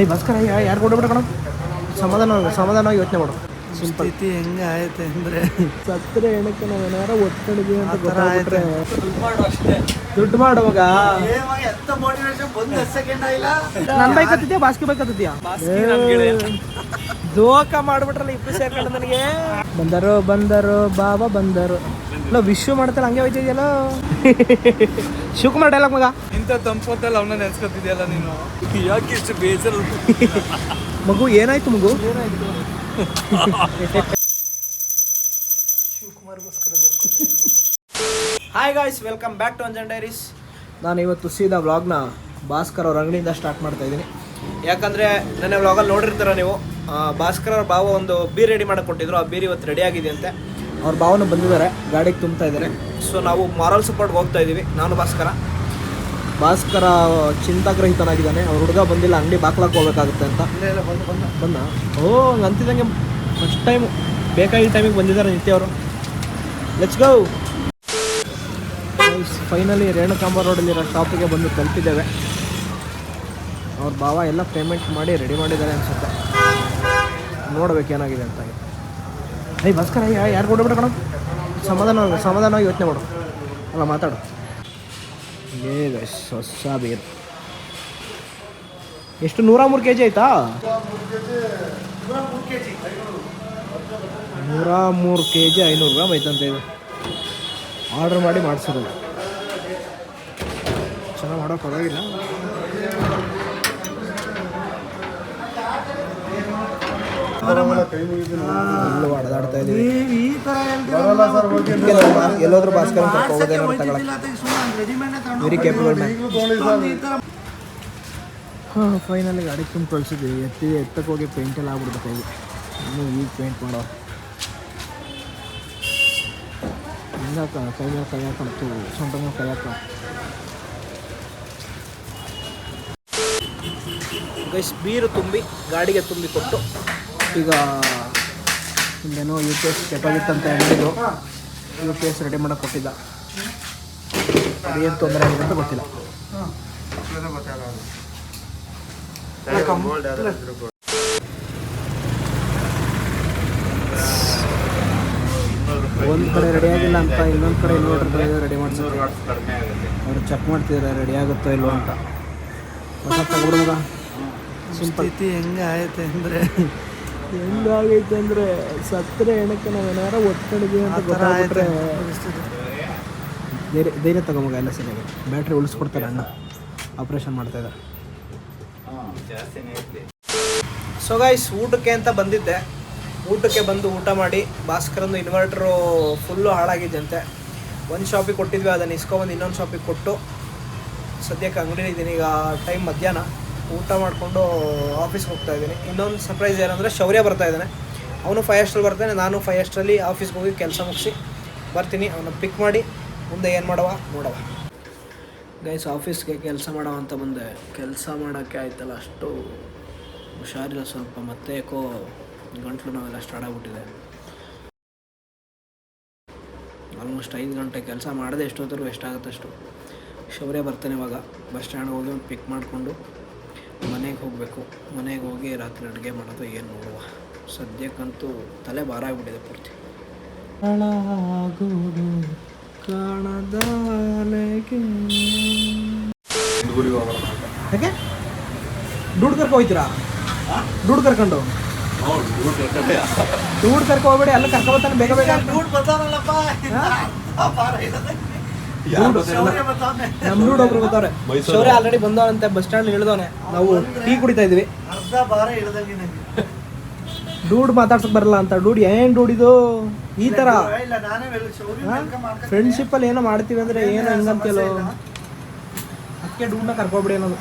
I Bhaskara ಯಾರು ಕೊಡ್ಬಿಡ ಕಣ? ಸಮಾಧಾನ ಸಮಾಧಾನವಾಗಿ ಯೋಚನೆ ಮಾಡು. ಸ್ಥಿತಿ ಹೆಂಗೆ ಆಯ್ತು ಅಂದರೆ? ಸತ್ತರೆ ಏನಕ್ಕೆ ನಾವು ಏನಾರ ಒತ್ತಡಿಗೆ ಅಂತ. ಗೊತ್ತಾಗ್ಬಿಟ್ರೆ. ದುಡ್ಡು ಮಾಡುವಾಗ ಎಂತ ಮೋಟಿವೇಶನ್ ಬಂದು ಸೆಕೆಂಡ್ ಆಗಿಲ್ಲ ನನ್ ಬೈಕ್ ಹತ್ತಿದ್ಯಾ ಬಾಸ್ಕಿ ಬೈಕ್ ಹತ್ತಿದ್ಯಾ ದೋಖ ಮಾಡ್ಬಿಟ್ರಲ್ಲ ಇಬ್ರು ಸೇರ್ಕೊಂಡು ನನಗೆ? ಬಂದರು ಬಂದರು ಬಾಬಾ ಬಂದರು. ಇಲ್ಲ ವಿಶ್ವ ಮಾಡ್ತಾರೆ ಹಂಗೆ ಹೋಯ್ತಿದ್ಯಲ್ಲ? ಶಿವಕುಮಾರ್ ಡೈಲಾಗ್ ಮಗ. ಇಂಥ ತಂಪೊತ್ತಲ್ಲಿ ಅವನ ನೆನ್ಸ್ಕೊತಿದ್ಯಲ್ಲ ನೀನು? ಯಾಕೆ ಇಷ್ಟು ಬೇಸರ ಮಗು ಏನಾಯ್ತು ಮಗು? Hi guys welcome back to Anjan diaries ನಾನು ಇವತ್ತು ಸೀದಾ ವ್ಲಾಗ್ನ ಭಾಸ್ಕರ್ ಅವ್ರ ಅಂಗಡಿಯಿಂದ ಸ್ಟಾರ್ಟ್ ಮಾಡ್ತಾ ಇದ್ದೀನಿ. ಯಾಕಂದರೆ ನನ್ನ ವ್ಲಾಗಲ್ಲಿ ನೋಡಿರ್ತೀರ ನೀವು ಭಾಸ್ಕರ್ ಅವ್ರ ಭಾವ ಒಂದು ಬೀರ್ ರೆಡಿ ಮಾಡಕ್ಕೆ ಕೊಟ್ಟಿದ್ರು. ಆ ಬೀರ್ ಇವತ್ತು ರೆಡಿ ಆಗಿದೆ ಅಂತೆ ಅವ್ರ ಭಾವನ ಬಂದಿದ್ದಾರೆ ಗಾಡಿಗೆ ತುಂಬ್ತಾ ಇದ್ದಾರೆ. ಸೊ ನಾವು ಮಾರಲ್ ಸಪೋರ್ಟ್ಗೆ ಹೋಗ್ತಾ ಇದ್ದೀವಿ ನಾನು ಭಾಸ್ಕರ. ಭಾಸ್ಕರ ಚಿಂತಾಗ್ರಹಿತನಾಗಿದ್ದಾನೆ. ಅವ್ರ ಹುಡುಗ ಬಂದಿಲ್ಲ ಅಂಗಡಿ ಬಾಕ್ಲಾಕ್ ಹೋಗ್ಬೇಕಾಗುತ್ತೆ ಅಂತ. ಬಂದ ಓ ಹಂಗೆ ಅಂತಿದ್ದಂಗೆ ಫಸ್ಟ್ ಟೈಮ್ ಬೇಕಾಗಿದ್ದ ಟೈಮಿಗೆ ಬಂದಿದ್ದಾರೆ ನಿತ್ಯ ಅವರು. ಲೆಟ್ಸ್ ಗೋ ಫೈನಲಿ ರೇಣುಕಾಂಬ ರೋಡಲ್ಲಿರೋ ಶಾಪಿಗೆ ಬಂದು ತಲುಪಿದ್ದೇವೆ. ಅವ್ರ ಭಾವ ಎಲ್ಲ ಪೇಮೆಂಟ್ ಮಾಡಿ ರೆಡಿ ಮಾಡಿದ್ದಾರೆ ಅನಿಸುತ್ತೆ. ನೋಡ್ಬೇಕು ಏನಾಗಿದೆ ಅಂತ. ಐ ಭಾಸ್ಕರ ಯಾರು ಕೊಡ್ಬಿಡ ಕಣ? ಸಮಾಧಾನ ಸಮಾಧಾನ ಯೋಚನೆ ಮಾಡು. ಅಲ್ಲ ಮಾತಾಡು. ಏ ಗೈಸ್ ಹೊಸ ಬೇರು ಎಷ್ಟು ನೂರ ಮೂರು ಕೆ ಜಿ ಆಯ್ತಾ? ನೂರ ಮೂರು ಕೆ ಜಿ ಐನೂರು ಗ್ರಾಮ್ ಐತಂತೆ ಇದು. ಆರ್ಡ್ರ್ ಮಾಡಿ ಮಾಡಿಸಿರೋದು. ಚೆನ್ನಾಗಿ ಮಾಡೋಕೆ ಪರವಾಗಿಲ್ಲ ಎಲ್ಲೂ ಹೊಡೆದಾಡ್ತಾ ಇದೀವಿ ಎಲ್ಲೋದ್ರೂ ಭಾಸ್ಕರ್ ವೆರಿ ಕೇಪಬಲ್ ಮ್ಯಾನ್ ಹಾಂ ಫೈನಲಿ ಗಾಡಿಗೆ ತುಂಬ ಕಳಿಸಿದ್ವಿ. ಎತ್ತಿ ಎತ್ತಕ್ಕೆ ಹೋಗಿ ಪೇಂಟ್ ಎಲ್ಲ ಆಗ್ಬಿಡ್ತು ಕೈಗೆ ಇನ್ನೂ ಈಗ ಪೇಂಟ್ ಮಾಡೋ. ಹಿಂಗಾಕ ಕೈ ಮೇಲೆ ಕೈ ಹಾಕೊಂಡು ಸೊಂಟ ಮೇಲೆ ಕೈ ಹಾಕ ಗೈಸ್ ಬೀರು ತುಂಬಿ ಗಾಡಿಗೆ ತುಂಬಿ ಕೊಟ್ಟು ಈಗ ಇನ್ನೇನೋ ಯು ಪಿ ಎಸ್ ಕೆಟ್ಟೋಗಿತ್ತಂತ ಹೇಳಿದ್ರು. ಯು ಪಿ ಎಸ್ ರೆಡಿ ಮಾಡೋಕೆ ಕೊಟ್ಟಿದ್ದ ಏನು ತೊಂದರೆ ಆಗಿದೆ ಅಂತ ಗೊತ್ತಿಲ್ಲ. ಒಂದು ಕಡೆ ರೆಡಿ ಆಗಿಲ್ಲ ಅಂತ, ಇನ್ನೊಂದು ಕಡೆ ಇನ್ವರ್ಟರ್ ರೆಡಿ ಮಾಡಿಸಿದ್ರು ಅವ್ರು ಚೆಕ್ ಮಾಡ್ತಿದ್ದಾರೆ ರೆಡಿ ಆಗುತ್ತೋ ಇಲ್ವೋ ಅಂತ. ಹೊಸ ಸಿಂಪಲ್ ಸ್ಥಿತಿ ಹೆಂಗೆ ಆಯ್ತು ಅಂದರೆ ಹೆಂಗಾಗೈತೆ ಅಂದರೆ ಸತ್ತರೆ ಏನಕ್ಕೆ ನಾವು ಏನಾರ ಒತ್ತಡಿಗೆ ಅಂತ ಗೊತ್ತಾಗ್ಬಿಟ್ರೆ ಧೈರ್ಯ ಧೈರ್ಯ ತಗೊಂಬ ಎಲ್ಲ ಸರಿಯಾಗಿ ಬ್ಯಾಟ್ರಿ ಉಳಿಸ್ಕೊಡ್ತಾರೆ ಅಣ್ಣ. ಆಪ್ರೇಷನ್ ಮಾಡ್ತಾ ಇದ್ದಾರೆ. ಸೊ ಗೈಸ್ ಊಟಕ್ಕೆ ಅಂತ ಬಂದಿದ್ದೆ. ಊಟಕ್ಕೆ ಬಂದು ಊಟ ಮಾಡಿ ಭಾಸ್ಕರಂದು ಇನ್ವರ್ಟ್ರು ಫುಲ್ಲು ಹಾಳಾಗಿದ್ದಂತೆ ಒಂದು ಶಾಪಿಗೆ ಕೊಟ್ಟಿದ್ವಿ ಅದನ್ನು ಇಸ್ಕೊಬಂದು ಇನ್ನೊಂದು ಶಾಪಿಗೆ ಕೊಟ್ಟು. ಸದ್ಯಕ್ಕೆ ಅಂಗಡಿ ಇದ್ದೀನಿ ಈಗ ಟೈಮ್ ಮಧ್ಯಾಹ್ನ. ಊಟ ಮಾಡಿಕೊಂಡು ಆಫೀಸ್ಗೆ ಹೋಗ್ತಾ ಇದ್ದೀನಿ. ಇನ್ನೊಂದು ಸರ್ಪ್ರೈಸ್ ಏನಂದರೆ ಶೌರ್ಯ ಬರ್ತಾ ಇದ್ದಾನೆ. ಅವನು ಫೈವ್ ಎಸ್ಟ್ರಲ್ಲಿ ಬರ್ತಾನೆ, ನಾನು ಫೈವ್ ಅಷ್ಟ್ರಲ್ಲಿ ಆಫೀಸ್ಗೆ ಹೋಗಿ ಕೆಲಸ ಮುಗಿಸಿ ಬರ್ತೀನಿ. ಅವನ ಪಿಕ್ ಮಾಡಿ, ಮುಂದೆ ಏನು ಮಾಡವ? ನೋಡವ. ಗೈಸ್ ಆಫೀಸ್ಗೆ ಕೆಲಸ ಮಾಡವ ಅಂತ ಮುಂದೆ ಕೆಲಸ ಮಾಡೋಕ್ಕೆ ಆಯ್ತಲ್ಲ, ಅಷ್ಟು ಹುಷಾರಿಲ್ಲ ಸ್ವಲ್ಪ. ಮತ್ತೆ ಕೋ ಗಂಟ್ಲು ನಾವೆಲ್ಲ ಸ್ಟಾರ್ಟ್ ಆಗಿಬಿಟ್ಟಿದೆ. ಆಲ್ಮೋಸ್ಟ್ ಐದು ಗಂಟೆ ಕೆಲಸ ಮಾಡದೆ ಎಷ್ಟೊತ್ತರೂ ಎಷ್ಟಾಗುತ್ತೆ ಅಷ್ಟು ಶೌರ್ಯ ಬರ್ತಾನೆ ಇವಾಗ. ಬಸ್ ಸ್ಟ್ಯಾಂಡ್ಗೆ ಹೋಗಿ ಪಿಕ್ ಮಾಡಿಕೊಂಡು ಮನೆಗೆ ಹೋಗಬೇಕು. ಮನೆಗೆ ಹೋಗಿ ರಾತ್ರಿ ಅಡುಗೆ ಮಾಡೋದು ಏನು ನೋಡುವ. ಸದ್ಯಕ್ಕಂತೂ ತಲೆ ಭಾರ ಆಗಿಬಿಟ್ಟಿದೆ ಪೂರ್ತಿ. ಯಾಕೆ? ದುಡ್ಡು ಕರ್ಕೊ ಹೋಯ್ತೀರಾ? ದುಡ್ಡು ಕರ್ಕೊಂಡು. ದುಡ್ಡು ಕರ್ಕೊ ಹೋಗ್ಬೇಡಿ ಎಲ್ಲ ಕರ್ಕೊ ಬರ್ತಾನೆ ಬೇಗ ಬೇಗ. ದುಡ್ಡು ಬರ್ತಾನಲ್ಲಪ್ಪ. ನಮ್ ರೂಡ್ ಒಬ್ರು ಬರ್ತಾರೆ ಶೌರ್ಯ ಆಲ್ರೆಡಿ ಬಂದವನಂತೆ ಬಸ್ ಸ್ಟ್ಯಾಂಡ್ ಇಳಿದವನೆ. ನಾವು ಟೀ ಕುಡಿತಾ ಇದ್ವಿ. ಅರ್ಧ ಹಿಡ್ದಂಗೆ ನಂಗೆ ಡೂಡ್ ಮಾತಾಡ್ಸಕ್ ಬರಲ್ಲ ಅಂತ. ಡೂಡ್ ಏನ್ ಡೂಡ್ ಇದು? ಈ ತರ. ಫ್ರೆಂಡ್ಶಿಪ್ ಅಲ್ಲಿ ಏನೋ ಮಾಡ್ತೀವಿ ಅಂದ್ರೆ ಏನೋ ಹಂಗಂತೇಳು. ಅದಕ್ಕೆ ಡೂಡ್ನ ಕರ್ಕೊಬಿಡಿ ಅನ್ನೋದು.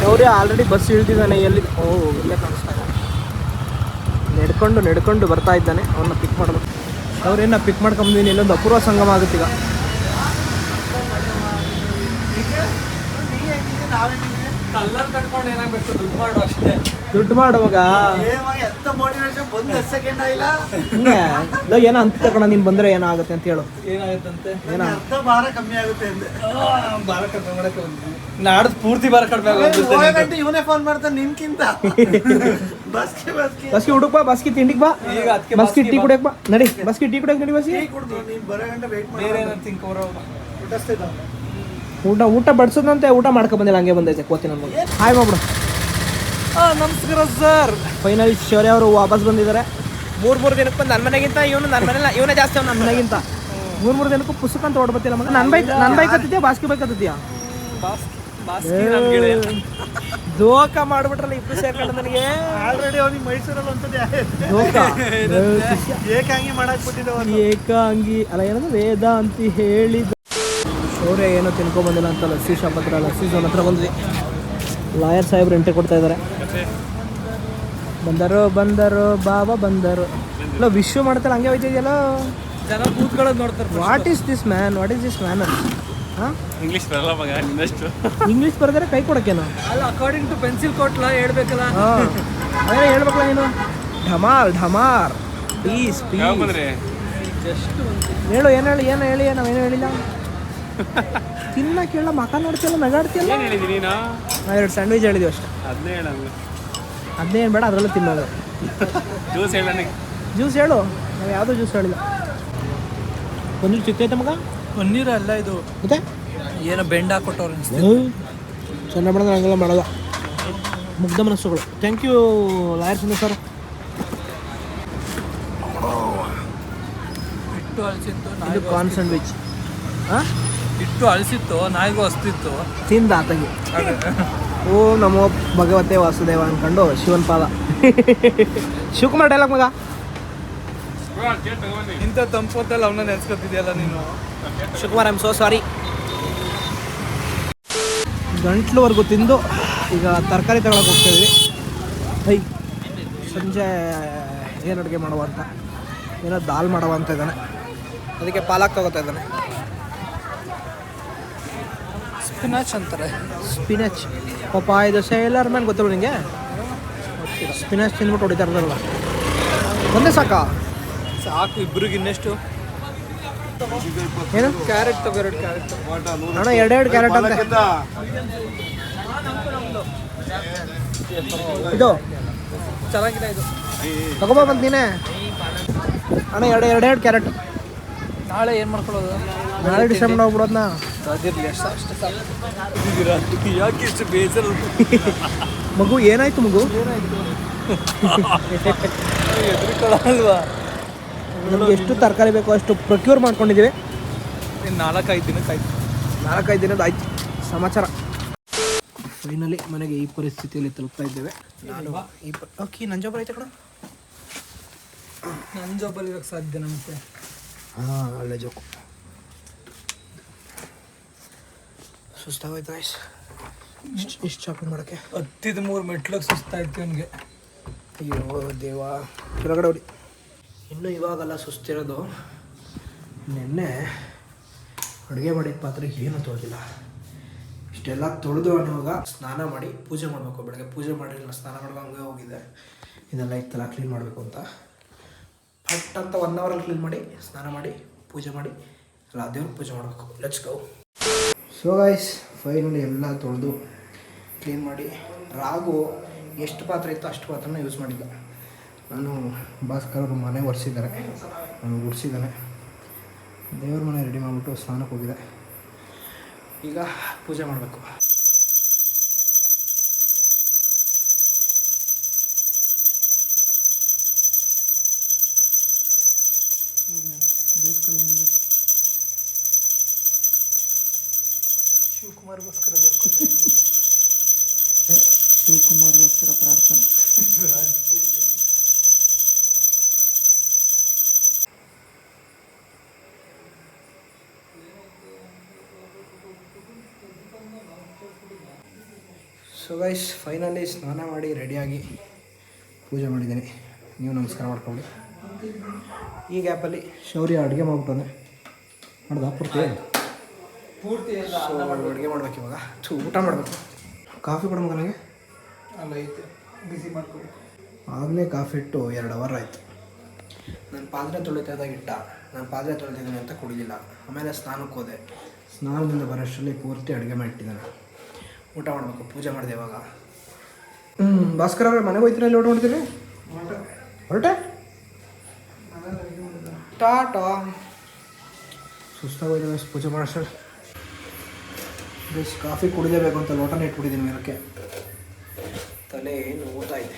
ಶೌರ್ಯ ಆಲ್ರೆಡಿ ಬಸ್ ಇಳ್ದಿದ್ದಾನೆ. ಎಲ್ಲಿ? ಓ ಇಲ್ಲೇ ಕಾಣಿಸ್ತಾ ಇದೆ. ನಡ್ಕೊಂಡು ನಡ್ಕೊಂಡು ಬರ್ತಾ ಇದ್ದಾನೆ. ಅವನ್ನ ಪಿಕ್ ಮಾಡಬೇಕು. ಶೌರ್ಯನ ಪಿಕ್ ಮಾಡ್ಕೊಂಬಂದಿನಿ ಇಲ್ಲೊಂದು ಅಪೂರ್ವ ಸಂಗಮ ಆಗುತ್ತೆ ಕಲ್ಲರ್ ಕಟ್ಕೊಂಡು ಏನಾಗ್ಬೇಕು? ದುಡ್ಡು ಮಾಡು ಅಷ್ಟೇ. ದುಡ್ಡು ಮಾಡುವಾಗ? ಎಂತ ಮೋಟಿವೇಶನ್ ಬಂದು ಸೆಕೆಂಡ್ ಇಲ್ಲ. ಲೋ, ಏನೋ ಅಂತ ತಗೊಂಡ ನೀನು ಬಂದ್ರೆ ಏನಾಗುತ್ತೆ ಅಂತ ಹೇಳು. ಏನಾಗುತ್ತಂತೆ? ಏನೋ ಅರ್ಧ ಭಾರ ಕಮ್ಮಿ ಆಗುತ್ತೆ ಅಂದೆ. ಭಾರ ಕಡಿಮೆ ಮಾಡಕ್ಕೆ ಬಂದಿದ್ದೀನಿ ನಾಡ್ದು ಪೂರ್ತಿ ಬಾರ ಕಡಿಮೆ ಆಗುತ್ತೆ ಹೋಗಂಟು ಇವನೇ ಫೋನ್ ಮಾಡ್ತಾನೆ ನಿನ್ಕಿಂತ. ಬಸ್ಕಿ ಬಸ್ಗೆ ಬಸ್ಗೆ ಹುಡುಕ್ ಬಾ ಬಸ್ಗೆ ತಿಂಡಿಗೆ ಬಾ. ಈಗ ಅದಕ್ಕೆ ಬಸ್ಗೆ ಟೀ ಕುಡಿಯಕ್ ಬಾ. ನಡಿ ಬಸ್ಕಿ ಟೀ ಕುಡಿಯಕ್ ನಡಿ ಬಸ್ಗೆ ಟೀ ಕುಡ್ದು ನೀನ್ ಬರೋ ಗಂಟೆ ವೇಟ್ ಮಾಡಿ. ಬೇರೆ ಏನಾದ್ರು ತಿನ್ಕೋರ ಊಟ ಊಟ ಊಟ ಬಡಿಸೋದಂತೆ ಊಟ ಮಾಡ್ಕೊ ಬಂದಿಲ್ಲ ಹಂಗೆ ಬಂದೈತೆ ಕೋತಿ ನಮಗೆ ಹಾಯ್ ಆ ನಮಸ್ಕಾರ ಸರ್. ಫೈನಲ್ ಶೌರ್ಯ ಅವರು ವಾಪಸ್ ಬಂದಿದ್ದಾರೆ ಮೂರು ಮೂರು ದಿನಕ್ಕೆ ಬಂದು ನನ್ನ ಮನೆಗಿಂತ ಇವನು ನನ್ನ ಮನೆಲ್ಲ ಇವನೇ ಜಾಸ್ತಿ ಅವ್ನು ನನ್ನ ಮನೆಗಿಂತ ಮೂರು ಮೂರು ದಿನಕ್ಕೂ ಪುಸ್ತಕ ಅಂತ ಓಡ್ಬತ್ತಿಲ್ಲ ಮಗ. ನನ್ನ ಬೈಕ್ ನನ್ನ ಬೈಕ್ ಹತ್ತಿದ್ಯಾ ಬಾಸ್ಕಿ ಬೈಕ್ ಹತ್ತಿದ್ಯಾ ದೋಖ ಮಾಡ್ಬಿಟ್ರಲ್ಲ ಇಬ್ರು ಸೇರ್ಕೊಂಡು ನನಗೆ. ಆಲ್ರೆಡಿ ಅವ್ನಿಗೆ ಮೈಸೂರಲ್ಲಿ ಒಂದ್ಸತಿ ಏಕಾಂಗಿ ಮಾಡಕ್ ಬಿಟ್ಟಿದ್ದೆ ಏಕಾಂಗಿ ಅಲ್ಲ ಏನಂದ್ರೆ ವೇದ ಅಂತ ಹೇಳಿದ ಶೌರ್ಯ ಏನೋ ತಿನ್ಕೊಬಂದಿಲ್ಲ ಅಂತ ಲಸ್ಸಿ ಶಾಪ್ ಹತ್ರ ಲಸ್ಸಿ ಝೋನ್ ಹತ್ರ ಬಂದ್ವಿ. ಲಾಯರ್ ಸಾಹೇಬ್ರು ಎಂಟ್ರಿ ಕೊಡ್ತಾ ಇದ್ದಾರೆ. ಬಂದರು ಬಂದರು ಬಾಬಾ ಬಂದರು. ಇಲ್ಲ ವಿಶ್ವ ಮಾಡ್ತಾರೆ ಹಂಗೆ ಹೋಯ್ತಿದೆಯಲ್ಲ ಜನ ಕೂತ್ಕೊಳ್ಳೋದು ನೋಡ್ತಾರೆ what is this man what is this man ಹಾಂ? ಇಂಗ್ಲಿಷ್ ಬರಲ್ಲ ಮಗ ನಿನ್ನಷ್ಟು ಇಂಗ್ಲೀಷ್ ಬರೆದರೆ ಕೈ ಕೊಡಕ್ಕೇನು ಅಲ್ಲ ಅಕಾರ್ಡಿಂಗ್ ಟು ಪೆನ್ಸಿಲ್ ಕೊಟ್ಲ ಹೇಳ್ಬೇಕಲ್ಲ. ಹಾಂ. ಅದೇ ಹೇಳ್ಬೇಕಲ್ಲ ನೀನು? ಢಮಾರ್ ಢಮಾರ್ ಪ್ಲೀಸ್ ಪ್ಲೀಸ್ ಜಸ್ಟ್ ಹೇಳು ಏನು ಹೇಳಿ ಏನು ಹೇಳಿ ನಾವೇನು ಹೇಳಿಲ್ಲ? ತಿನ್ನ ಕೇಳ ಮಕ ನೋಡ್ತಿಲ್ಲ ನಗಾಡ್ತಿಲ್ಲ ಏನು ಹೇಳಿದ್ದೀನಿ ನೀನು? ನಾ ಎರಡು ಸ್ಯಾಂಡ್ವಿಚ್ ಹೇಳಿದ್ವಿ ಅಷ್ಟೇ. ಅದನ್ನೇ ಹೇಳಂಗ ಅದನ್ನೇ ಏನು ಬೇಡ ಅದರಲ್ಲೇ ತಿನ್ನೋದು. ಜ್ಯೂಸ್ ಹೇಳ ಜ್ಯೂಸ್ ಹೇಳು. ನಾವು ಯಾವುದೂ ಜ್ಯೂಸ್ ಹೇಳಿಲ್ಲ. ಪನ್ನೀರ್ ಚಿಕ್ಕೈತೆ ಮಗ? ಪನ್ನೀರ್ ಅಲ್ಲ ಇದು. ಮತ್ತೆ? ಏನೋ ಬೆಂಡ್ ಹಾಕೊಟ್ಟವ್ರು ಚೆನ್ನ ಮಾಡಿದ್ರೆ ಹಂಗೆಲ್ಲ ಮಾಡಲ್ಲ ಮುಗ್ಧ ಮನಸ್ಸುಗಳು. Thank you lawyer Sundar sir ಇದು ಕಾರ್ನ್ ಸ್ಯಾಂಡ್ವಿಚ್ ಹಾಂ? ಇಟ್ಟು ಅಳಿಸಿತ್ತು ನಾಯಿಗೂ ಅಸ್ತಿತ್ತು ತಿಂದ ಆತಗೆ. ಓ ನಮೋ ಭಗವತೆ ವಾಸುದೇವ ಅನ್ಕೊಂಡು ಶಿವನ್ ಪಾದ. ಶಿವಕುಮಾರ್ ಡೈಲಾಗ್ ಮಗ. ಇಂತ ತಂಪೊತ್ತಲ್ಲಿ ಅವನ ನೆನ್ಸ್ಕೊತಿದ್ಯಲ್ಲ ನೀನು? Shivakumar I am so sorry ಗಂಟ್ಲುವರೆಗೂ ತಿಂದು ಈಗ ತರಕಾರಿ ತಗೊಳಕ್ಕೆ ಹೋಗ್ತಾಯಿದ್ವಿ ಹೈ ಸಂಜೆ ಏನು ಅಡುಗೆ ಮಾಡುವ ಅಂತ? ಏನೋ ದಾಲ್ ಮಾಡುವ ಅಂತ ಇದ್ದಾನೆ. ಅದಕ್ಕೆ ಪಾಲಕ್ ತಗೋತಾ ಇದ್ದಾನೆ. ಸ್ಪಿನಾಚ್ ಅಂತಾರೆ. ಸ್ಪಿನಚ್ ಪಾಪ ಇದು ಸೇಲರ್ ಮ್ಯಾನ್ ಗೊತ್ತಿಲ್ಲ ನಿಂಗೆ? ಸ್ಪಿನಚ್ ತಿಂದ್ಬಿಟ್ಟು ಹೊಡಿತಾ ಇರೋದಲ್ಲ ಒಂದೇ ಸಾಕಾ? ಸಾಕು ಇಬ್ಬರಿಗೆ ಇನ್ನೆಷ್ಟು? ಏನು? ಕ್ಯಾರೆಟ್ ತಗೋ ಎರಡು ಕ್ಯಾರೆಟ್ ಅಣ್ಣ ಎರಡೆರಡು ಕ್ಯಾರೆಟ್ ಅಂತ. ಇದು? ಚೆನ್ನಾಗಿದೆ ಇದು. ತಗೋಬಾ ಬಂತ ನೀನೆ. ಅಣ್ಣ ಎರಡು ಎರಡೆರಡು ಕ್ಯಾರೆಟ್ ನಾಳೆ ಏನು ಮಾಡ್ಕೊಳ್ಳೋದು? ನಾಳೆ ಡಿಸೆಂಬರ್ ಹೋಗ್ಬಿಡೋದ್ನ ಅದಿರಲಿ ಅಷ್ಟು. ಅಷ್ಟು ಸಾಕು ಯಾಕೆ ಇಷ್ಟು ಬೇಜಾರು? ಮಗು ಏನಾಯ್ತು ಮಗು? ಏನಾಯ್ತು? ನಮ್ಗೆ ಎಷ್ಟು ತರಕಾರಿ ಬೇಕೋ ಅಷ್ಟು ಪ್ರೊಕ್ಯೂರ್ ಮಾಡ್ಕೊಂಡಿದ್ದೀವಿ. ನಾಲ್ಕೈದು ದಿನಕ್ಕೆ ಆಯ್ತು. ನಾಲ್ಕೈದು ದಿನದ ಆಯ್ತು. ಸಮಾಚಾರ. ಫೈನಲಿ ಮನೆಗೆ ಈ ಪರಿಸ್ಥಿತಿಯಲ್ಲಿ ತಲುಪ್ತಾ ಇದ್ದೇವೆ. ನಾನು ಈ ಓಕೆ ನಂಜೊಬ್ಬರ ಐತೆ ಕಣ? ಜಾಬಲ್ಲಿ ಇರೋಕ್ಕೆ ಸಾಧ್ಯ ನಮಗೆ? ಹಾಂ ಒಳ್ಳೆ ಜೋಕು ಸುಸ್ತಾಗೋಯ್ತು ಆಯ್ಸ್ ಇಷ್ಟು ಇಷ್ಟು ಶಾಪಿಂಗ್ ಮಾಡೋಕ್ಕೆ. ಹತ್ತಿದ ಮೂರು ಮೆಟ್ಲಿಗೆ ಸುಸ್ತಾಯ್ತು ನನಗೆ ಅಯ್ಯೋ ದೇವ ಕೆಳಗಡೆ ಹೊಡಿ ಇನ್ನು ಇವಾಗೆಲ್ಲ ಸುಸ್ತಿರೋದು. ನಿನ್ನೆ ಅಡುಗೆ ಮಾಡಿದ ಪಾತ್ರೆಗೆ ಏನು ತೊಳೆದಿಲ್ಲ. ಇಷ್ಟೆಲ್ಲ ತೊಳೆದು ಅನ್ನುವಾಗ ಸ್ನಾನ ಮಾಡಿ ಪೂಜೆ ಮಾಡಬೇಕು. ಬೆಳಗ್ಗೆ ಪೂಜೆ ಮಾಡಿರಲಿಲ್ಲ ಸ್ನಾನ ಹಂಗೆ ಹೋಗಿದ್ದೆ. ಇದೆಲ್ಲ ಇತ್ತಲ್ಲ ಕ್ಲೀನ್ ಮಾಡಬೇಕು ಅಂತ. ಫಟ್ ಅಂತ ಒನ್ ಅವರಲ್ಲಿ ಕ್ಲೀನ್ ಮಾಡಿ ಸ್ನಾನ ಮಾಡಿ ಪೂಜೆ ಮಾಡಿ ಎಲ್ಲ ದೇವ್ರಿಗೆ ಪೂಜೆ ಮಾಡಬೇಕು. Let's go so guys finally ಎಲ್ಲ ತೊಳೆದು ಕ್ಲೀನ್ ಮಾಡಿ. ರಾಗು ಎಷ್ಟು ಪಾತ್ರೆ ಇತ್ತು ಅಷ್ಟು ಪಾತ್ರನ ಯೂಸ್ ಮಾಡಿದ್ದೆ. ನಾನು ಭಾಸ್ಕರ್ ಅವರು ಮನೆ ಒರೆಸಿದ್ದಾರೆ. ನಾನು ಗುಡಿಸಿದ್ದಾನೆ. ದೇವ್ರ ಮನೆ ರೆಡಿ ಮಾಡಿಬಿಟ್ಟು ಸ್ನಾನಕ್ಕೆ ಹೋಗಿದೆ. ಈಗ ಪೂಜೆ ಮಾಡಬೇಕು. ಶಿವಕುಮಾರ್ಗೋಸ್ಕರ ಬೇಕು ಶಿವಕುಮಾರ್ಗೋಸ್ಕರ ಪ್ರಾರ್ಥನೆ. ಸೊ ಗೈಸ್ ಫೈನಲಿ ಸ್ನಾನ ಮಾಡಿ ರೆಡಿಯಾಗಿ ಪೂಜೆ ಮಾಡಿದ್ದೀನಿ. ನೀವು ನಮಸ್ಕಾರ ಮಾಡ್ಕೊಳ್ಳಿ. ಈ ಗ್ಯಾಪಲ್ಲಿ ಶೌರ್ಯ ಅಡುಗೆ ಮಾಡ್ತಾನೆ. ಮಾಡ್ದು ಪೂರ್ತಿ ಪೂರ್ತಿ ಎಲ್ಲ ಅಡುಗೆ ಮಾಡ್ಬೇಕು ಇವಾಗ. ಚೂ ಊಟ ಮಾಡಬೇಕು. ಕಾಫಿ ಕೊಡ ನನಗೆ ಅಲ್ಲ ಐತೆ. ಬಿಸಿ ಆಗಲೇ ಕಾಫಿ ಇಟ್ಟು ಎರಡು ಅವರ್ ಆಯಿತು. ನಾನು ಪಾತ್ರೆ ತೊಳಿತಾದಾಗ ಇಟ್ಟ. ನಾನು ಪಾತ್ರೆ ತೊಳಿತಿದ್ದೀನಿ ಅಂತ ಕುಡಿದಿಲ್ಲ. ಆಮೇಲೆ ಸ್ನಾನಕ್ಕೆ ಹೋದೆ. ಸ್ನಾನದಿಂದ ಬರೋಷ್ಟರಲ್ಲಿ ಪೂರ್ತಿ ಅಡುಗೆ ಮಾಡಿಟ್ಟಿದ್ದಾನೆ. ಊಟ ಮಾಡಬೇಕು ಪೂಜೆ ಮಾಡಿದೆ ಇವಾಗ. ಹ್ಞೂ ಭಾಸ್ಕರ ಅವರೇ ಮನೆಗೆ ಹೋಗ್ತೀರಾ ಅಲ್ಲಿ ಊಟ ಮಾಡ್ತೀರಿ ಹೊರಟೆ. ಟಾಟಾ. ಸುಸ್ತಾಗೋಯ್ತು ಪೂಜೆ ಮಾಡೋಷ್ಟರಲ್ಲಿ ಬೇಸ್ ಕಾಫಿ ಕುಡಿಲೇಬೇಕು ಅಂತ ಲೋಟನೇ ಇಟ್ಬಿಟ್ಟಿದ್ದೀನಿ ಮೇಲಕ್ಕೆ. ತಲೆ ನೋವ್ತಾ ಇದೆ.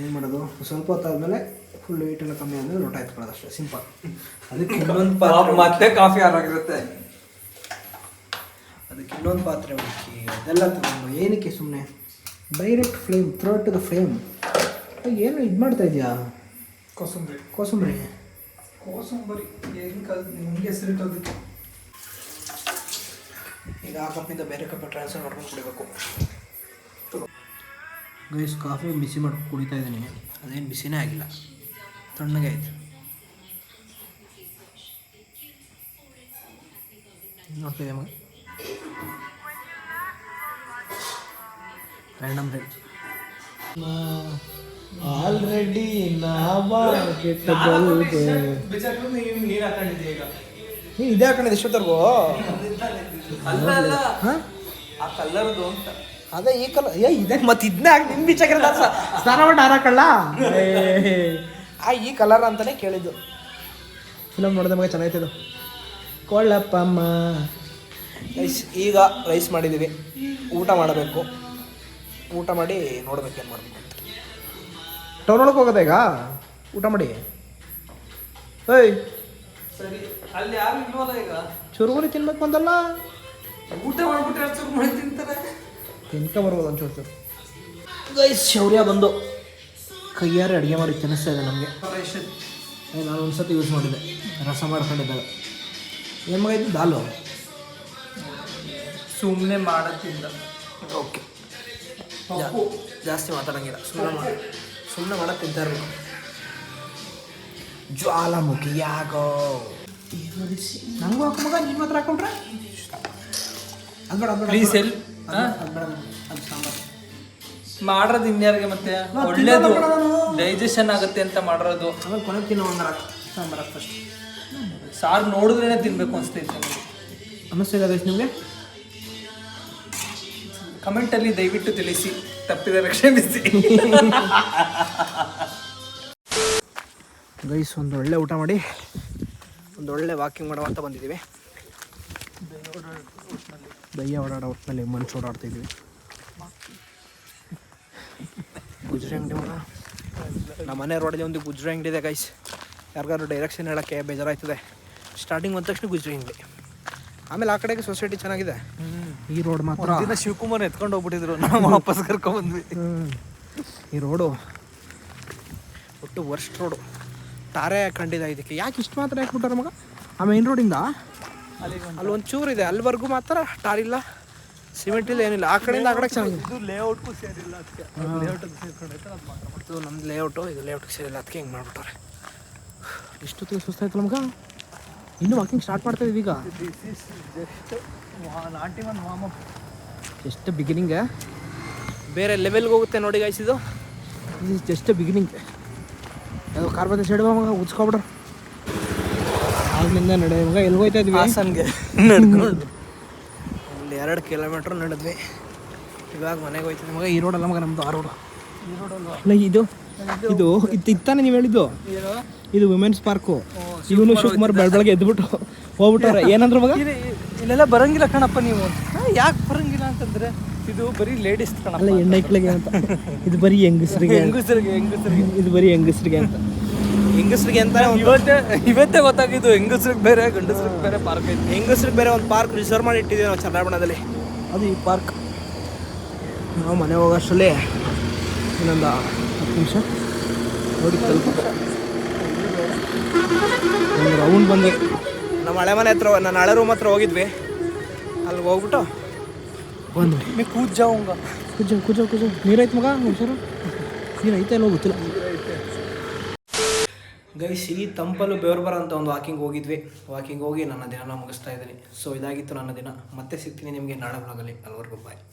ಏನು ಮಾಡೋದು? ಸ್ವಲ್ಪ ಹೊತ್ತಾದ್ಮೇಲೆ ಫುಲ್ ವೆಯ್ಟ್ ಎಲ್ಲ ಕಮ್ಮಿ ಆದಮೇಲೆ ಲೋಟ ಎತ್ಕೊಳ್ಳೋದು ಅಷ್ಟೇ ಸಿಂಪಲ್ ಅದಕ್ಕೆ ಇನ್ನೊಂದು ಪಾತ್ರೆ ಮತ್ತೆ ಕಾಫಿ ಆರಾಗಿರುತ್ತೆ ಅದಕ್ಕೆ ಇನ್ನೊಂದು ಪಾತ್ರೆ ಹುಡುಕಿ ಅದೆಲ್ಲ ತಗೊಂಡು ಏನಕ್ಕೆ ಸುಮ್ಮನೆ direct flame throw to the flame ಏನು ಇದು ಮಾಡ್ತಾ ಇದೆಯಾ? ಕೋಸಂಬರಿ. ಕೋಸಂಬರಿ. ಕೋಸಂಬರಿ ಹೆಂಗೆ ಕಲ್ ನಿಮಗೆ ಹೆಸರಿಟ್ಟೋದಕ್ಕೆ ಈಗ ಆ ಕಪ್ಪಿಂದ ಬೇರೆ ಕಪ್ ಟ್ರಾನ್ಸ್ಫರ್ ಮಾಡ್ಕೊಂಡು ಕುಡಿಬೇಕು. ಗೈಸ್ ಕಾಫಿ ಬಿಸಿ ಮಾಡ್ಕೊಂಡು ಕುಡಿತಾ ಇದ್ದೀನಿ. ಅದೇನು ಬಿಸಿನೇ ಆಗಿಲ್ಲ. ತಣ್ಣಗೆ ಆಯ್ತು. ನೋಡ್ತಿದ್ದೆ ಮಗ? ರ್ಯಾಂಡಮ್ ರೇಟ್ ಆಲ್ರೆಡಿ ನೀರು ಹಾಕೊಂಡಿದ್ದೆ ಈಗ? ನೀನು ಇದೇ ಹಾಕೊಂಡಿದ್ದೆ ಎಷ್ಟೊತ್ತರ್ಗು ಅಲ್ಲ ಆ ಕಲ್ಲರ್ದು ಅಂತ. ಅದೇ ಈ ಕಲ ಏ ಇದೇ ಮತ್ತೆ ಇದನ್ನ ಹಾಕಿ ನಿಮ್ ಬಿಚ್ಚಾಕಿರಲ್ಲ ಸ್ನಾನ ಮಾಡಿ ಆ ಈ ಕಲರ್ ಅಂತಾನೆ ಕೇಳಿದ್ದು. ಫಿಲಮ್ ನೋಡಿದ ಮಗ ಚೆನ್ನಾಗಿತ್ತು ಕೊಳ್ಳಪ್ಪಮ್ಮ ರೈಸ್ ಈಗ ರೈಸ್ ಮಾಡಿದ್ದೀವಿ ಊಟ ಮಾಡಬೇಕು. ಊಟ ಮಾಡಿ ನೋಡ್ಬೇಕು ಏನು ಮಾಡಬೇಕು ಅಂತ. ಟೌನ್ ಒಳಗೆ ಹೋಗೋದ ಈಗ? ಊಟ ಮಾಡಿ. ಏಯ್. ಸರಿ ಅಲ್ಲಿ ಯಾರು ಇಲ್ವಲ್ಲ ಈಗ? ಚುರುಮುರಿ ತಿನ್ಬೇಕು ಬಂದಲ್ಲ? ಊಟ ಮಾಡ್ಬಿಟ್ರೆ ತಿಂತಾರೆ? ತಿನ್ಕ ಬರ್ಬೋದು ಒಂಚೂರು ಚೂರು. ಗೈಸ್ ಶೌರ್ಯ ಬಂದು. ಕೈಯಾರೆ ಅಡುಗೆ ಮಾಡಿ ತಿನ್ನಿಸ್ತಾ ಇದೆ ನಮಗೆ. ನಾನು ಒಂದ್ಸತಿ ಯೂಸ್ ಮಾಡಿದ್ದೆ ರಸ ಮಾಡ್ಕೊಂಡಿದ್ದಾಗ. ಏನು ಮಗ ಇದು? ದಾಲು? ಸುಮ್ಮನೆ ಮಾಡತ್ತಿಂದ ಓಕೆ ಜಾಸ್ತಿ ಮಾತಾಡಂಗಿಲ್ಲ. ಸುಮ್ಮನೆ ಮಾಡಿ. ಸುಮ್ಮನೆ ಮಾಡೋದು ತಿಂತಾ ಇರಬೇಕು. ಜ್ವಾಲಾಮುಖಿ ಯಾಗೋ. ನಂಗೂ ಹಾಕೋ ಮಗ ನೀನು ಮಾತ್ರ ಹಾಕೊಂಡ್ರೆ? ಅದು ಬೇಡ ಅದು ಬೇಡ, Please ಅದು. ಬೇಡ. ಅದು- ಸಾಂಬಾರು ಇನ್ಯಾರಿಗೆ ಮತ್ತೆ? ನಾ ಒಳ್ಳೇದು. ಡೈಜೆಷನ್ ಆಗುತ್ತೆ ಅಂತ ಮಾಡಿರೋದು. ಆಮೇಲೆ ಕೊನೆಗೆ ತಿನ್ನೋ ಹಂಗಾರ ಸಾಂಬಾರು ಫಸ್ಟ್ ಸಾರು ನೋಡಿದ್ರೇನೆ ತಿನ್ಬೇಕು ಅನಿಸ್ತೈತೆ ನನಗೆ. ಅನ್ನಿಸ್ತಿದೆ ಗೈಸ್ ನಿಮಗೆ? ಕಮೆಂಟಲ್ಲಿ ದಯವಿಟ್ಟು ತಿಳಿಸಿ ತಪ್ಪಿದರೆ ಕ್ಷಮಿಸಿ. ಗೈಸ್ ಒಂದು ಒಳ್ಳೆ ಊಟ ಮಾಡಿ ಒಂದು ಒಳ್ಳೆ ವಾಕಿಂಗ್ ಮಾಡೋ ಅಂತ ಬಂದಿದ್ದೀವಿ. ದಯ್ಯ ಓಡಾಡೋ ಹೊತ್ತಿನಲ್ಲಿ ಮನುಷ್ಯ ಓಡಾಡ್ತಾ ಇದ್ವಿ ಗುಜ್ರಿ ಅಂಗಡಿ ನಮ್ಮ ಮನೆ ರೋಡಲ್ಲಿ ಒಂದು ಗುಜ್ರಿ ಅಂಗಡಿ ಇದೆ ಗೈಸ್. ಯಾರಿಗಾದ್ರು ಡೈರೆಕ್ಷನ್ ಹೇಳೋಕ್ಕೆ ಬೇಜಾರಾಯ್ತದೆ. ಸ್ಟಾರ್ಟಿಂಗ್ ಬಂದ ತಕ್ಷಣ ಗುಜ್ರಿ ಅಂಗಡಿ. ಆಮೇಲೆ ಆ ಕಡೆಗೆ ಸೊಸೈಟಿ ಚೆನ್ನಾಗಿದೆ. ಈ ರೋಡ್ ಮಾತ್ರ. ದಿನ ಶಿವಕುಮಾರ್ ಎತ್ಕೊಂಡು ಹೋಗ್ಬಿಟ್ಟಿದ್ರು. ನಾವು ವಾಪಸ್ ಕರ್ಕೊಂಡ್ಬಂದ್ವಿ ಈ ರೋಡು ಒಟ್ಟು ವರ್ಸ್ಟ್ ರೋಡು ತಾರೆ ಕಂಡಿದೆ ಇದಕ್ಕೆ. ಯಾಕೆ ಇಷ್ಟು ಮಾತ್ರ ಹಾಕ್ಬಿಟ್ಟಾರ ಮಗ? ಆ ಮೇನ್ ರೋಡಿಂದ ಅಲ್ಲಿ ಒಂದು ಚೂರು ಇದೆ. ಅಲ್ಲಿವರೆಗೂ ಮಾತ್ರ ಟಾರ್ ಇಲ್ಲ ಸಿಮೆಂಟ್ ಇಲ್ಲ ಏನಿಲ್ಲ. ಆ ಕಡೆಯಿಂದ ಆ ಕಡೆ ಚೆನ್ನಾಗಿದೆ. ಇದು ಲೇಔಟ್ಗೂ ಸೇರಿಲ್ಲ ಅದಕ್ಕೆ ಲೇಔಟ್ ಸೇರ್ಕೊಂಡೈತೆ ನಮ್ದು ಲೇಔಟು ಇದು ಲೇಔಟ್ಗೆ ಸೇರಿಲ್ಲ. ಅದಕ್ಕೆ ಹಿಂಗೆ ಮಾಡ್ಬಿಟ್ಟಾರೆ. ಇಷ್ಟೊತ್ತಿಗೆ ಆಯ್ತು ನಮ್ಗೆ ಇನ್ನೂ ವಾಕಿಂಗ್ ಸ್ಟಾರ್ಟ್ ಮಾಡ್ತಾ ಇದೀವಿ ಈಗ ಜಸ್ಟ್ ಬಿಗಿನಿಂಗ್ ಬೇರೆ ಲೆವೆಲ್ಗೆ ಹೋಗುತ್ತೆ ನೋಡಿ ಗಾಯ್ಸ್ ಇದು. ಇದು ಜಸ್ಟ್ ಬಿಗಿನಿಂಗ್ ಅದು ಕಾರ್ ಬಂದ ಸೈಡ್ ಮಗ ಉಚ್ಕೊಬಿಡ್ರ ಆಗ್ಲಿಂದ ನಡೆ ಮಗ ಎಲ್ಲಿ ಹೋಯ್ತಾ ಇದ್ವಿ? ಹಾಸನ್ಗೆ ನಡ್ಕೊಂಡು. ಒಂದು ಎರಡು ಕಿಲೋಮೀಟ್ರ್ ನಡೆದ್ವಿ. ಇವಾಗ ಮನೆಗೆ ಹೋಯ್ತಿದ್ವಿ. ಮಗ ಈ ರೋಡಲ್ಲ ಮಗ ನಮ್ಮದು ಆ ರೋಡು ಅಲ್ಲ ಇದು ಇದು ಇದು ಇತ್ತಾನೆ ನೀವು ಹೇಳಿದ್ದು? ಇದು? ವುಮೆನ್ಸ್ ಪಾರ್ಕು ಇವನು ಶಿವಕುಮಾರ್ ಬೆಳ ಬೆಳಗ್ಗೆ ಎದ್ಬಿಟ್ಟು ಹೋಗ್ಬಿಟ್ಟವ್ರೆ. ಏನಂದ್ರು ಮಗ? ಇಲ್ಲೆಲ್ಲ ಬರಂಗಿಲ್ಲ ಕಣಪ್ಪ ನೀವು. ಯಾಕೆ ಬರಂಗಿಲ್ಲ ಅಂತಂದ್ರೆ ಇದು ಬರೀ ಲೇಡೀಸ್ ಅಲ್ಲ ಹೆಣ್ಣೈಕ್ಳಿಗೆ ಅಂತ. ಇದು ಬರೀ ಹೆಂಗಸ್ರಿಗೆ ಹೆಂಗಸರಿಗೆ ಹೆಂಗಸರಿಗೆ. ಇದು ಬರೀ ಹೆಂಗಸರಿಗೆ ಅಂತ. ಹೆಂಗಸ್ರಿಗೆ ಅಂತ ಇವತ್ತೇ ಇವತ್ತೇ ಗೊತ್ತಾಗಿದ್ದು ಹೆಂಗಸ್ರಿಗೆ ಬೇರೆ ಗಂಡಸ್ರಿಗೆ ಬೇರೆ ಪಾರ್ಕ್ ಐತೆ. ಹೆಂಗಸ್ರಿಗೆ ಬೇರೆ ಒಂದು ಪಾರ್ಕ್ ರಿಸರ್ವ್ ಮಾಡಿ ಇಟ್ಟಿದ್ದೀವಿ ನಾವು ಚಂದ್ರಾಬಣದಲ್ಲಿ ಅದು ಈ ಪಾರ್ಕ್ ನಾವು ಮನೆ ಹೋಗೋಷ್ಟರಲ್ಲಿ ಇನ್ನೊಂದು ಹತ್ತು ನಿಮಿಷ. ನೋಡಿ ತಲುಪ. ಒಂದು ರೌಂಡ್ ಬಂದೆ ನಮ್ಮ ಹಳೆ ಮನೆ ಹತ್ರ ನಾನು ಹಳೆ ರೂಮ್ ಹತ್ರ ಹೋಗಿದ್ವಿ. ಅಲ್ಲಿಗೆ ಹೋಗ್ಬಿಟ್ಟು ಬಂದು ಮೇ ಕೂತ್ ಜಾವಂಗ ಕುಜ ಕುಜ ಕುಜ ನೀರೈತೆ ಮಗ ಒಂಚೂರು ನೀರೈತೆ ಅಲ್ಲೋ ಗೊತ್ತಿಲ್ಲ. ಗೈಸ್ ಈ ತಂಪಲು ಬೆವರು ಬರೋ ಅಂತ ಒಂದು ವಾಕಿಂಗ್ ಹೋಗಿದ್ವಿ. ವಾಕಿಂಗ್ ಹೋಗಿ ನನ್ನ ದಿನನ ಮುಗಿಸ್ತಾ ಇದ್ದೀನಿ. ಸೊ ಇದಾಗಿತ್ತು ನನ್ನ ದಿನ. ಮತ್ತೆ ಸಿಗ್ತೀನಿ ನಿಮಗೆ ನಾಳೆ ಬ್ಲಾಗಲ್ಲಿ ಅಲ್ವರೆಗೂ ಬಾಯ್